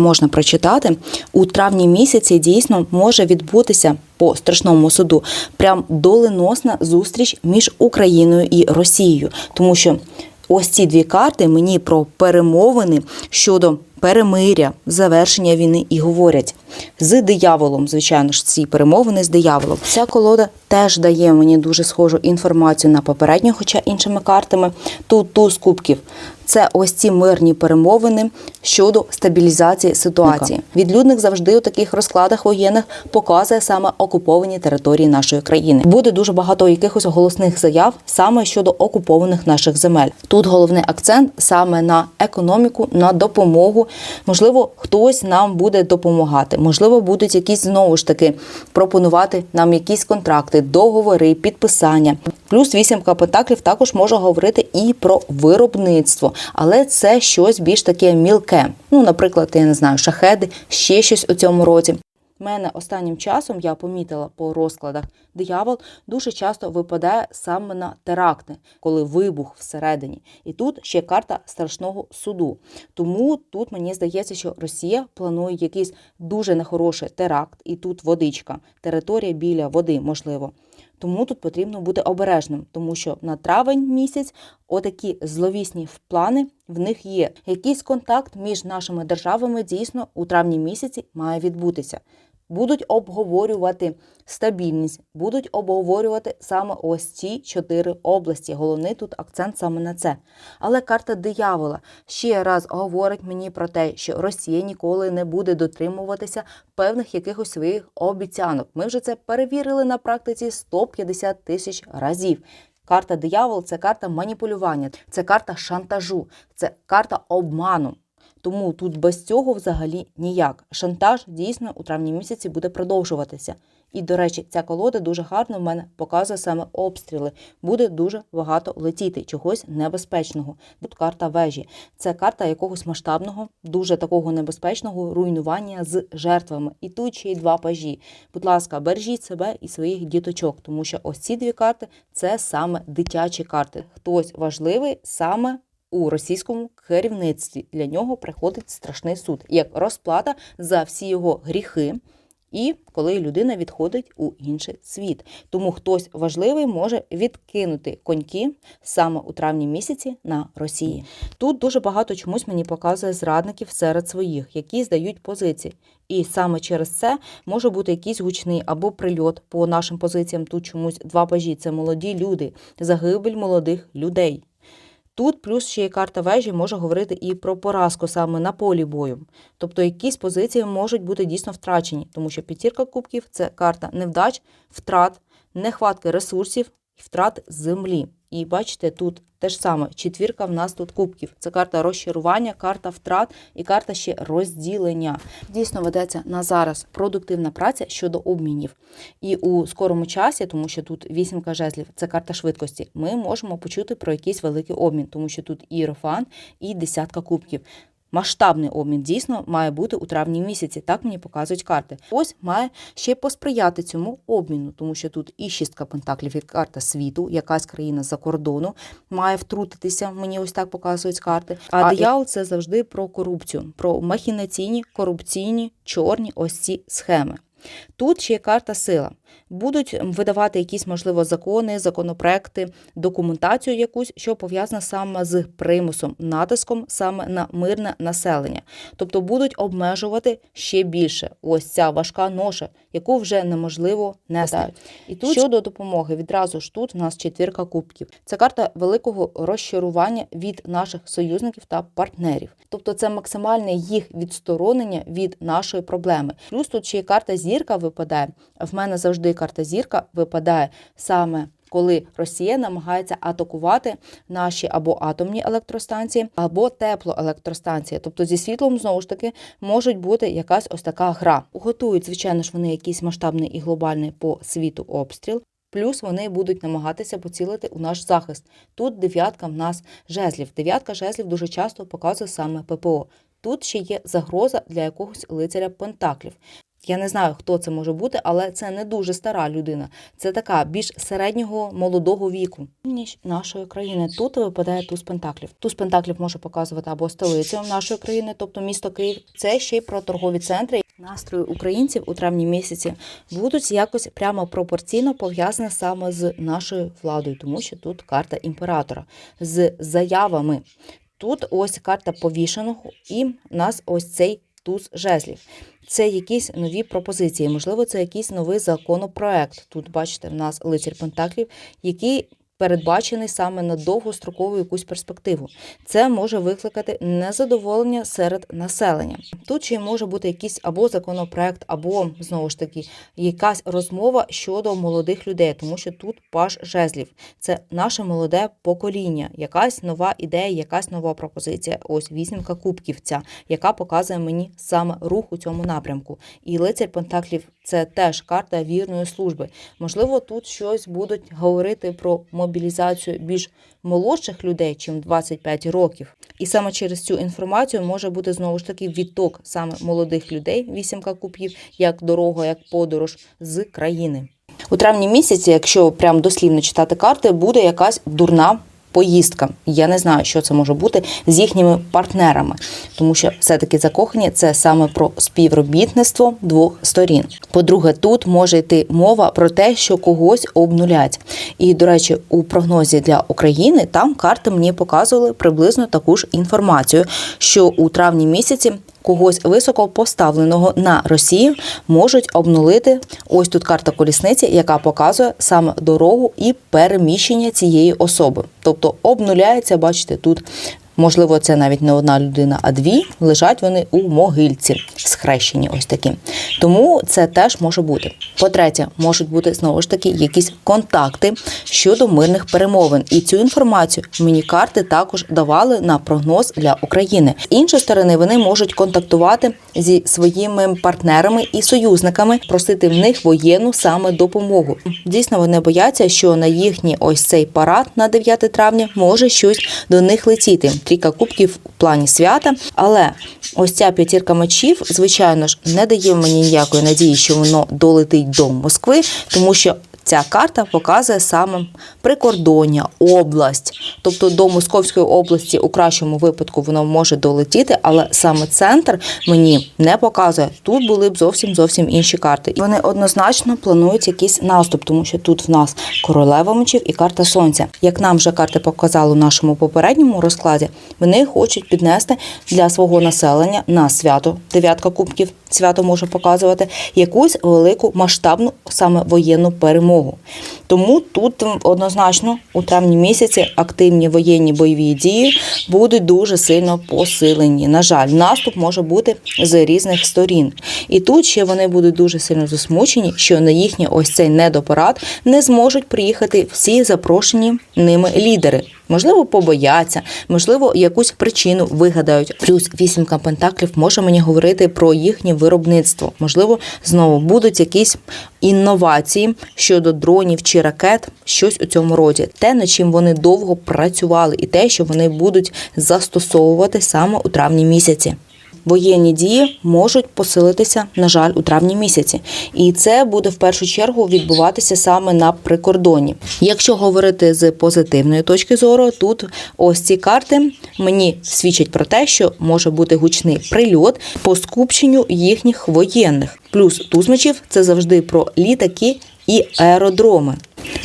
Можна прочитати у травні місяці дійсно може відбутися по страшному суду. Прям доленосна зустріч між Україною і Росією, тому що ось ці дві карти мені про перемовини щодо перемиря, завершення війни і говорять з дияволом. Звичайно ж, ці перемовини з дияволом. Ця колода теж дає мені дуже схожу інформацію на попередню, хоча іншими картами. Тут туз кубків. Це ось ці мирні перемовини щодо стабілізації ситуації. Відлюдник завжди у таких розкладах воєнних показує саме окуповані території нашої країни. Буде дуже багато якихось голосних заяв саме щодо окупованих наших земель. Тут головний акцент саме на економіку, на допомогу. Можливо, хтось нам буде допомагати. Можливо, будуть якісь знову ж таки пропонувати нам якісь контракти, договори, підписання. Плюс вісімка пентаклів також може говорити і про виробництво, але це щось більш таке мілке. Ну, наприклад, я не знаю, шахеди, ще щось у цьому році. Мене останнім часом я помітила по розкладах диявол дуже часто випадає саме на теракти, коли вибух всередині. І тут ще карта страшного суду. Тому тут мені здається, що Росія планує якийсь дуже нехороший теракт, і тут водичка, територія біля води, можливо. Тому тут потрібно бути обережним, тому що на травень місяць отакі зловісні плани в них є. Якийсь контакт між нашими державами дійсно у травні місяці має відбутися. Будуть обговорювати стабільність, будуть обговорювати саме ось ці чотири області. Головний тут акцент саме на це. Але карта диявола ще раз говорить мені про те, що Росія ніколи не буде дотримуватися певних якихось своїх обіцянок. Ми вже це перевірили на практиці 150 тисяч разів. Карта диявол це карта маніпулювання, це карта шантажу, це карта обману. Тому тут без цього взагалі ніяк. Шантаж дійсно у травні місяці буде продовжуватися. І, до речі, ця колода дуже гарно в мене показує саме обстріли. Буде дуже багато летіти, чогось небезпечного. Тут карта вежі. Це карта якогось масштабного, дуже такого небезпечного руйнування з жертвами. І тут ще й два пажі. Будь ласка, бережіть себе і своїх діточок, тому що ось ці дві карти це саме дитячі карти. Хтось важливий саме у російському керівництві. Для нього приходить страшний суд як розплата за всі його гріхи. І коли людина відходить у інший світ, тому хтось важливий може відкинути коньки саме у травні місяці на Росії. Тут дуже багато чомусь мені показує зрадників серед своїх, які здають позиції. І саме через це може бути якийсь гучний або прильот по нашим позиціям. Тут чомусь два пажі це молоді люди, загибель молодих людей. Тут плюс ще й карта вежі може говорити і про поразку саме на полі бою. Тобто якісь позиції можуть бути дійсно втрачені, тому що п'ятірка кубків це карта невдач, втрат, нехватки ресурсів і втрат землі. І бачите, тут те ж саме четвірка в нас тут кубків. Це карта розчарування, карта втрат і карта ще розділення. Дійсно ведеться на зараз продуктивна праця щодо обмінів. І у скорому часі, тому що тут вісімка жезлів, це карта швидкості. Ми можемо почути про якийсь великий обмін, тому що тут і рофан, і десятка кубків. Масштабний обмін дійсно має бути у травні місяці. Так мені показують карти. Ось має ще посприяти цьому обміну, тому що тут і шістка пентаклів, і карта світу, якась країна за кордону має втрутитися. Мені ось так показують карти. А, А, і- це завжди про корупцію, про махінаційні, корупційні, чорні ось ці схеми. Тут ще є карта сила. Будуть видавати якісь, можливо, закони, законопроекти, документацію якусь, що пов'язана саме з примусом, натиском саме на мирне населення. Тобто будуть обмежувати ще більше ось ця важка ноша, яку вже неможливо нести. І тут щодо допомоги, відразу ж тут у нас четвірка кубків. Це карта великого розчарування від наших союзників та партнерів. Тобто це максимальне їх відсторонення від нашої проблеми. Плюс тут ще й карта зірка випадає. В мене завжди карта зірка випадає саме. Коли Росія намагається атакувати наші або атомні електростанції, або теплоелектростанції, тобто зі світлом знову ж таки можуть бути якась ось така гра. Готують, звичайно ж, вони якийсь масштабний і глобальний по світу обстріл. Плюс вони будуть намагатися поцілити у наш захист. Тут дев'ятка в нас жезлів. Дев'ятка жезлів дуже часто показує саме ППО. Тут ще є загроза для якогось лицаря Пентаклів. Я не знаю, хто це може бути, але це не дуже стара людина. Це така більш середнього молодого віку. Ніч нашої країни. Тут випадає туз пентаклів. Туз пентаклів може показувати або столицю нашої країни, тобто місто Київ. Це ще й про торгові центри. Настрої українців у травні місяці будуть якось прямо пропорційно пов'язані саме з нашою владою, тому що тут карта імператора з заявами. Тут ось карта повішеного, і в нас ось цей туз жезлів. Це якісь нові пропозиції, можливо, це якийсь новий законопроект. Тут бачите, в нас лицар Пентаклів, який передбачений саме на довгострокову якусь перспективу. Це може викликати незадоволення серед населення. Тут ще й може бути якийсь або законопроект, або знову ж таки якась розмова щодо молодих людей, тому що тут паш жезлів. Це наше молоде покоління, якась нова ідея, якась нова пропозиція. Ось вісімка кубків, ця, яка показує мені саме рух у цьому напрямку. І лицар Пентаклів це теж карта вірної служби. Можливо, тут щось будуть говорити про мобілізацію більш молодших людей, чим 25 років. І саме через цю інформацію може бути знову ж таки відток саме молодих людей, вісімка кубків, як дорога, як подорож з країни. У травні місяці, якщо прям дослівно читати карти, буде якась дурна. Поїздка, я не знаю, що це може бути з їхніми партнерами, тому що все-таки закохані це саме про співробітництво двох сторін. По-друге, тут може йти мова про те, що когось обнулять. І, до речі, у прогнозі для України там карти мені показували приблизно таку ж інформацію, що у травні місяці когось високо поставленого на Росію можуть обнулити. Ось тут карта колісниці, яка показує саме дорогу і переміщення цієї особи. Тобто обнуляється, бачите, тут. Можливо, це навіть не одна людина, а дві лежать вони у могильці, схрещені ось такі. Тому це теж може бути. По-третє, можуть бути знову ж таки якісь контакти щодо мирних перемовин. І цю інформацію мені карти також давали на прогноз для України. З іншої сторони, вони можуть контактувати зі своїми партнерами і союзниками, просити в них воєнну саме допомогу. Дійсно, вони бояться, що на їхній ось цей парад на 9 травня може щось до них летіти. Трійка кубків у плані свята, але ось ця п'ятірка мечів, звичайно ж, не дає мені ніякої надії, що воно долетить до Москви, тому що. Ця карта показує саме прикордоння, область, тобто до Московської області у кращому випадку воно може долетіти, але саме центр мені не показує. Тут були б зовсім зовсім інші карти. І Вони однозначно планують якийсь наступ, тому що тут в нас королева мечів і карта сонця. Як нам вже карти показали у нашому попередньому розкладі, вони хочуть піднести для свого населення на свято дев'ятка кубків. Свято може показувати якусь велику масштабну саме воєнну перемогу. Тому тут однозначно у травні місяці активні воєнні бойові дії будуть дуже сильно посилені. На жаль, наступ може бути з різних сторін. І тут ще вони будуть дуже сильно засмучені, що на їхній ось цей недопарад не зможуть приїхати всі запрошені ними лідери. Можливо, побояться, можливо, якусь причину вигадають. Плюс вісімка пентаклів може мені говорити про їхнє виробництво. Можливо, знову будуть якісь інновації щодо дронів чи ракет, щось у цьому роді. Те, над чим вони довго працювали, і те, що вони будуть застосовувати саме у травні місяці. Воєнні дії можуть посилитися, на жаль, у травні місяці, і це буде в першу чергу відбуватися саме на прикордоні. Якщо говорити з позитивної точки зору, тут ось ці карти мені свідчать про те, що може бути гучний прильот по скупченню їхніх воєнних. Плюс тузмачів – це завжди про літаки і аеродроми.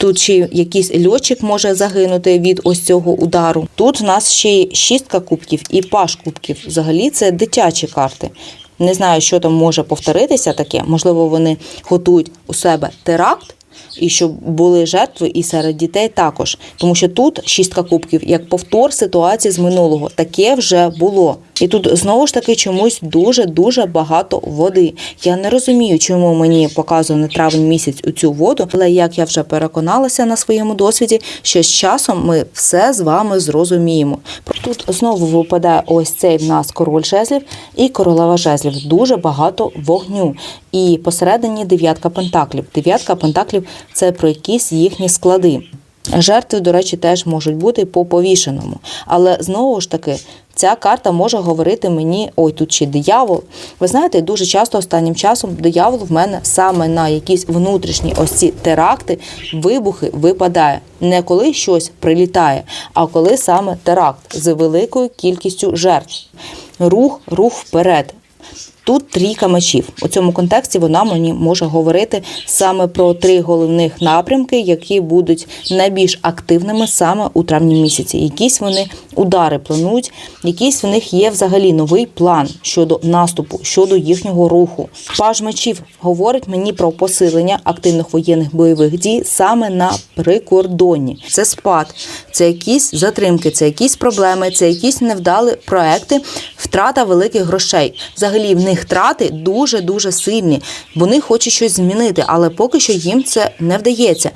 Тут ще якийсь льотчик може загинути від ось цього удару. Тут в нас ще й шістка кубків і паш кубків. Взагалі це дитячі карти. Не знаю, що там може повторитися таке. Можливо, вони готують у себе теракт. І щоб були жертви і серед дітей також, тому що тут шістка кубків як повтор ситуації з минулого. Таке вже було. І тут знову ж таки чомусь дуже дуже багато води. Я не розумію, чому мені показує на травень місяць у цю воду, але як я вже переконалася на своєму досвіді, що з часом ми все з вами зрозуміємо. Тут знову випадає ось цей в нас король жезлів і королева жезлів. Дуже багато вогню. І посередині дев'ятка пентаклів. Дев'ятка пентаклів це про якісь їхні склади. Жертви, до речі, теж можуть бути по повішеному. Але знову ж таки, ця карта може говорити мені: ой, тут ще диявол. Ви знаєте, дуже часто останнім часом диявол в мене саме на якісь внутрішні ось ці теракти, вибухи випадає. Не коли щось прилітає, а коли саме теракт з великою кількістю жертв. Рух, рух вперед. Тут трійка мечів. У цьому контексті вона мені може говорити саме про три головних напрямки, які будуть найбільш активними саме у травні місяці. Якісь вони удари планують, якийсь в них є взагалі новий план щодо наступу, щодо їхнього руху. Паж мечів говорить мені про посилення активних воєнних бойових дій саме на прикордонні. Це спад, це якісь затримки, це якісь проблеми, це якісь невдалі проекти, втрата великих грошей. Взагалі в них трати дуже дуже сильні. Вони хочуть щось змінити, але поки що їм це не вдається.